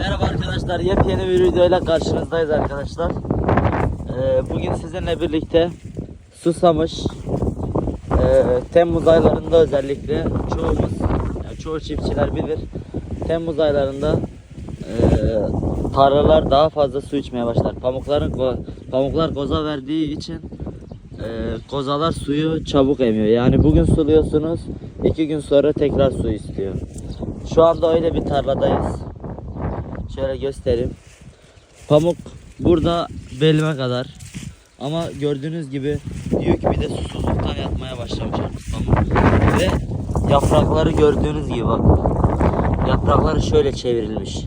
Merhaba arkadaşlar, yepyeni bir videoyla karşınızdayız arkadaşlar. Ee, bugün sizinle birlikte Susamış, ee, Temmuz aylarında özellikle çoğumuz, yani çoğu çiftçiler bilir, Temmuz aylarında ee, tarlalar daha fazla su içmeye başlar. Pamukların pamuklar koza verdiği için ee, kozalar suyu çabuk emiyor. Yani bugün suluyorsunuz, iki gün sonra tekrar su istiyor. Şu anda öyle bir tarladayız. Şöyle göstereyim. Pamuk burada belime kadar. Ama gördüğünüz gibi yük bir de susuzluktan yatmaya başlamış artık pamuk. Ve yaprakları gördüğünüz gibi bak. Yaprakları şöyle çevrilmiş.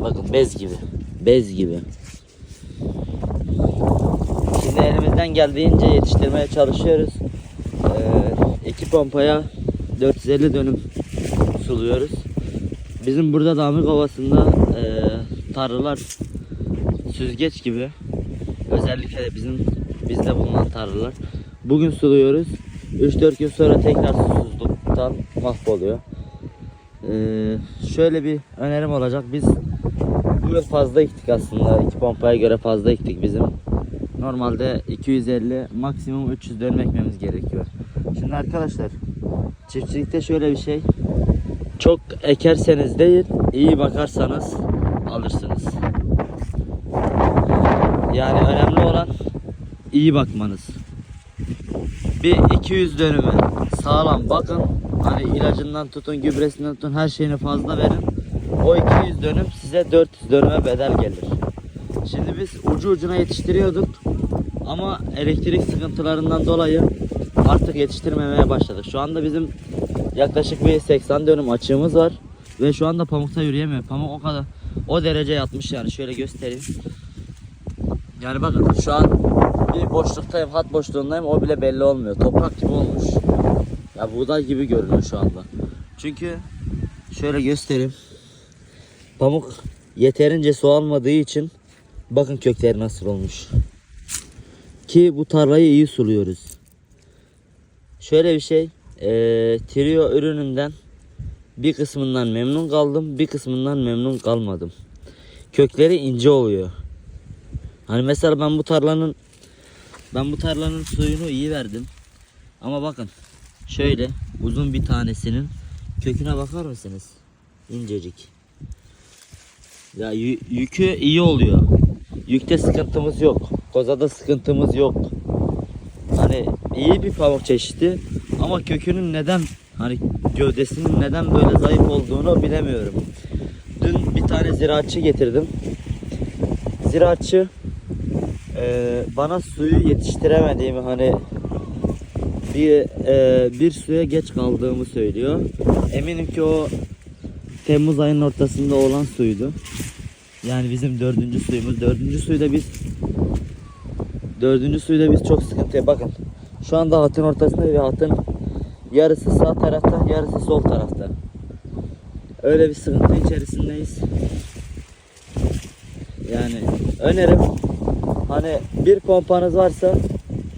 Bakın bez gibi. Bez gibi. Şimdi elimizden geldiğince yetiştirmeye çalışıyoruz. Ee, iki pompaya 450 dönüm suluyoruz. Bizim burada Damik Ovası'nda e, tarlalar süzgeç gibi. Özellikle de bizim bizde bulunan tarlalar. Bugün suluyoruz. 3-4 gün sonra tekrar susuzluktan mahvoluyor. Ee, şöyle bir önerim olacak. Biz bu yıl fazla ektik aslında. iki pompaya göre fazla ektik bizim. Normalde 250 maksimum 300 dönüm gerekiyor. Şimdi arkadaşlar çiftçilikte şöyle bir şey. Çok ekerseniz değil, iyi bakarsanız alırsınız. Yani önemli olan iyi bakmanız. Bir 200 dönümü sağlam bakın. Hani ilacından tutun, gübresinden tutun, her şeyini fazla verin. O 200 dönüm size 400 dönüme bedel gelir. Şimdi biz ucu ucuna yetiştiriyorduk. Ama elektrik sıkıntılarından dolayı artık yetiştirmemeye başladık. Şu anda bizim yaklaşık bir 80 dönüm açığımız var. Ve şu anda pamukta yürüyemiyor. Pamuk o kadar o derece yatmış yani. Şöyle göstereyim. Yani bakın şu an bir boşluktayım, hat boşluğundayım. O bile belli olmuyor. Toprak gibi olmuş. Ya buğday gibi görünüyor şu anda. Çünkü şöyle göstereyim. Pamuk yeterince su almadığı için bakın kökleri nasıl olmuş. Ki bu tarlayı iyi suluyoruz. Şöyle bir şey. Eee trio ürününden bir kısmından memnun kaldım. Bir kısmından memnun kalmadım. Kökleri ince oluyor. Hani mesela ben bu tarlanın ben bu tarlanın suyunu iyi verdim. Ama bakın şöyle uzun bir tanesinin köküne bakar mısınız? İncecik. Ya yü- yükü iyi oluyor. Yükte sıkıntımız yok. Kozada sıkıntımız yok. Hani iyi bir pamuk çeşidi ama kökünün neden hani gövdesinin neden böyle zayıf olduğunu bilemiyorum. Dün bir tane ziraatçı getirdim. Ziraatçı eee, bana suyu yetiştiremediğimi hani bir eee, bir suya geç kaldığımı söylüyor. Eminim ki o Temmuz ayının ortasında olan suydu. Yani bizim dördüncü suyumuz. Dördüncü suyda biz dördüncü suyda biz çok sıkıntıya bakın. Şu anda hatın ortasında ve hatın yarısı sağ tarafta, yarısı sol tarafta. Öyle bir sıkıntı içerisindeyiz. Yani önerim hani bir pompanız varsa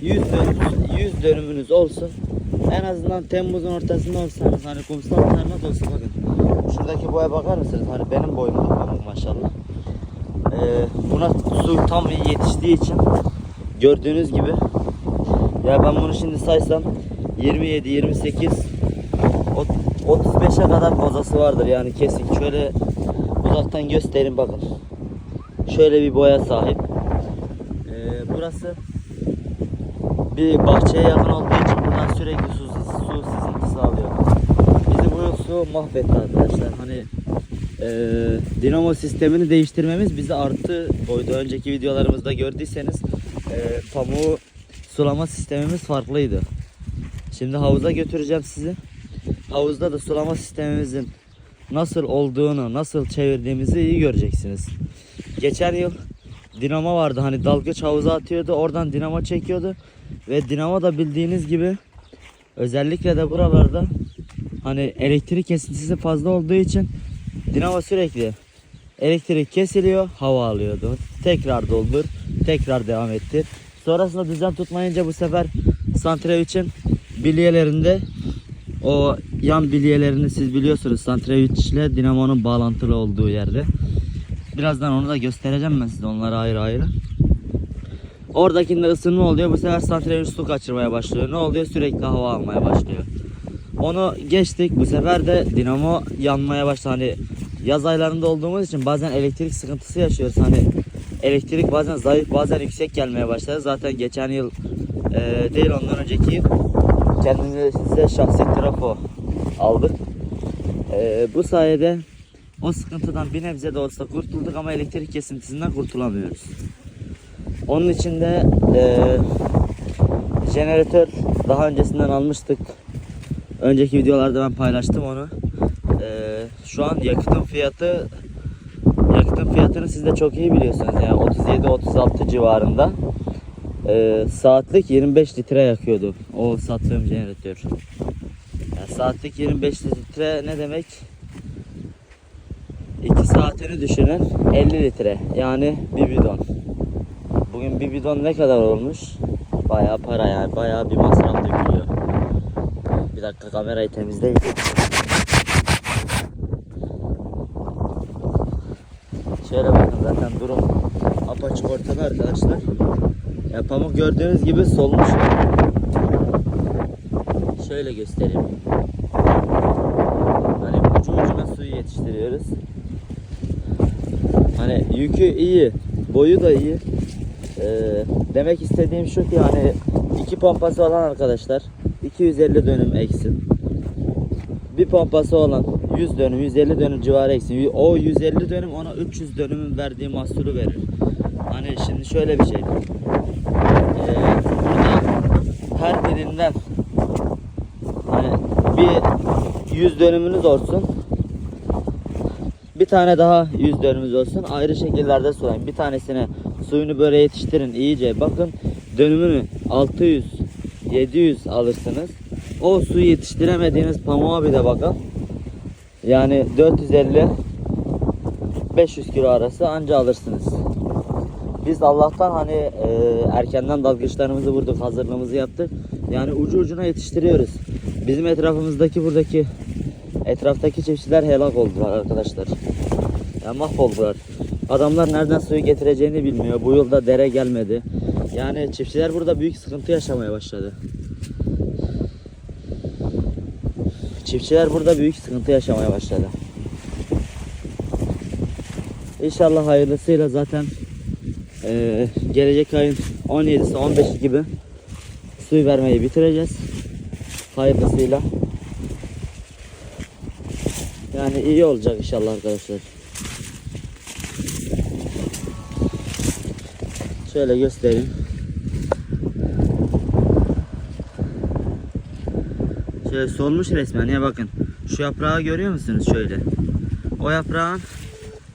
100 dönüm, 100 dönümünüz olsun. En azından Temmuz'un ortasında olsanız hani kumsal tarla da olsa bakın. Şuradaki boya bakar mısınız? Hani benim boyumda pamuk maşallah. Ee, buna su tam yetiştiği için gördüğünüz gibi ya ben bunu şimdi saysam 27 28 ot- 35'e kadar kozası vardır yani kesik. Şöyle uzaktan göstereyim bakın. Şöyle bir boya sahip. Ee, burası bir bahçeye yakın olduğu için buradan sürekli su, su sızıntısı alıyor. Bizi bu su mahvetti arkadaşlar. Hani eee, dinamo sistemini değiştirmemiz bize artı koydu. Önceki videolarımızda gördüyseniz eee pamuğu sulama sistemimiz farklıydı. Şimdi havuza götüreceğim sizi. Havuzda da sulama sistemimizin nasıl olduğunu, nasıl çevirdiğimizi iyi göreceksiniz. Geçen yıl dinamo vardı hani dalgıç havuza atıyordu oradan dinamo çekiyordu ve dinamo da bildiğiniz gibi özellikle de buralarda hani elektrik kesintisi fazla olduğu için dinamo sürekli elektrik kesiliyor hava alıyordu tekrar doldur tekrar devam ettir sonrasında düzen tutmayınca bu sefer santre için bilyelerinde O yan bilyelerini siz biliyorsunuz. Santrevich ile dinamonun bağlantılı olduğu yerde. Birazdan onu da göstereceğim ben size onları ayrı ayrı. Oradakinde ısınma oluyor. Bu sefer santrevich su kaçırmaya başlıyor. Ne oluyor? Sürekli hava almaya başlıyor. Onu geçtik. Bu sefer de dinamo yanmaya başladı. Hani yaz aylarında olduğumuz için bazen elektrik sıkıntısı yaşıyoruz. Hani elektrik bazen zayıf bazen yüksek gelmeye başladı. Zaten geçen yıl e, değil ondan önceki yıl kendimize şahsi trafo aldık. E, bu sayede o sıkıntıdan bir nebze de olsa kurtulduk ama elektrik kesintisinden kurtulamıyoruz. Onun için de e, jeneratör daha öncesinden almıştık. Önceki videolarda ben paylaştım onu. Ee, şu an yakıtın fiyatı yakıtın fiyatını siz de çok iyi biliyorsunuz yani 37-36 civarında. Ee, saatlik 25 litre yakıyordu o sattığım jeneratör. Yani saatlik 25 litre ne demek? 2 saatini düşünün 50 litre yani bir bidon. Bugün bir bidon ne kadar olmuş? Bayağı para yani bayağı bir masraf dökülüyor. Bir dakika kamerayı temizleyin. Şöyle bakın zaten durum apaçık ortada arkadaşlar. Ya pamuk gördüğünüz gibi solmuş. Şöyle göstereyim. Hani ucu ucuna suyu yetiştiriyoruz. Hani yükü iyi, boyu da iyi. Ee, demek istediğim şu ki hani iki pompası olan arkadaşlar 250 dönüm eksin. Bir pompası olan 100 dönüm 150 dönüm civarı eksin. O 150 dönüm ona 300 dönümün verdiği mahsulü verir. Hani şimdi şöyle bir şey. Ee, her birinden hani bir 100 dönümünüz olsun. Bir tane daha 100 dönümümüz olsun. Ayrı şekillerde sulayın. Bir tanesine suyunu böyle yetiştirin iyice. Bakın dönümünü 600 700 alırsınız. O suyu yetiştiremediğiniz pamuğa bir de bakın. Yani 450 500 kilo arası anca alırsınız. Biz Allah'tan hani e, erkenden dalgıçlarımızı vurduk, hazırlığımızı yaptık. Yani ucu ucuna yetiştiriyoruz. Bizim etrafımızdaki buradaki etraftaki çiftçiler helak oldular arkadaşlar. Ya mahvoldular. Adamlar nereden suyu getireceğini bilmiyor. Bu yılda dere gelmedi. Yani çiftçiler burada büyük sıkıntı yaşamaya başladı. Çiftçiler burada büyük sıkıntı yaşamaya başladı. İnşallah hayırlısıyla zaten eee, gelecek ayın 17'si 15'i gibi suyu vermeyi bitireceğiz. Hayırlısıyla. Yani iyi olacak inşallah arkadaşlar. Şöyle göstereyim. Şöyle solmuş resmen ya bakın. Şu yaprağı görüyor musunuz şöyle? O yaprağın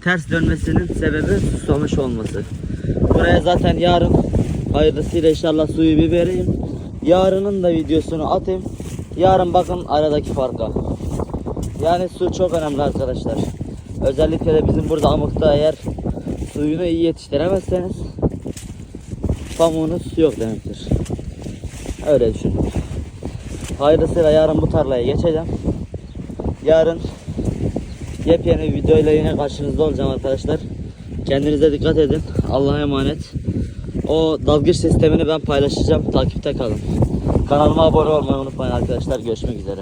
ters dönmesinin sebebi susamış olması. Buraya zaten yarın hayırlısıyla inşallah suyu bir vereyim. Yarının da videosunu atayım. Yarın bakın aradaki farka. Yani su çok önemli arkadaşlar. Özellikle de bizim burada Amık'ta eğer suyunu iyi yetiştiremezseniz pamuğunuz yok demektir. Öyle düşünün. Hayırlısıyla yarın bu tarlaya geçeceğim. Yarın yepyeni bir videoyla yine karşınızda olacağım arkadaşlar. Kendinize dikkat edin. Allah'a emanet. O dalgıç sistemini ben paylaşacağım. Takipte kalın. Kanalıma abone olmayı unutmayın arkadaşlar. Görüşmek üzere.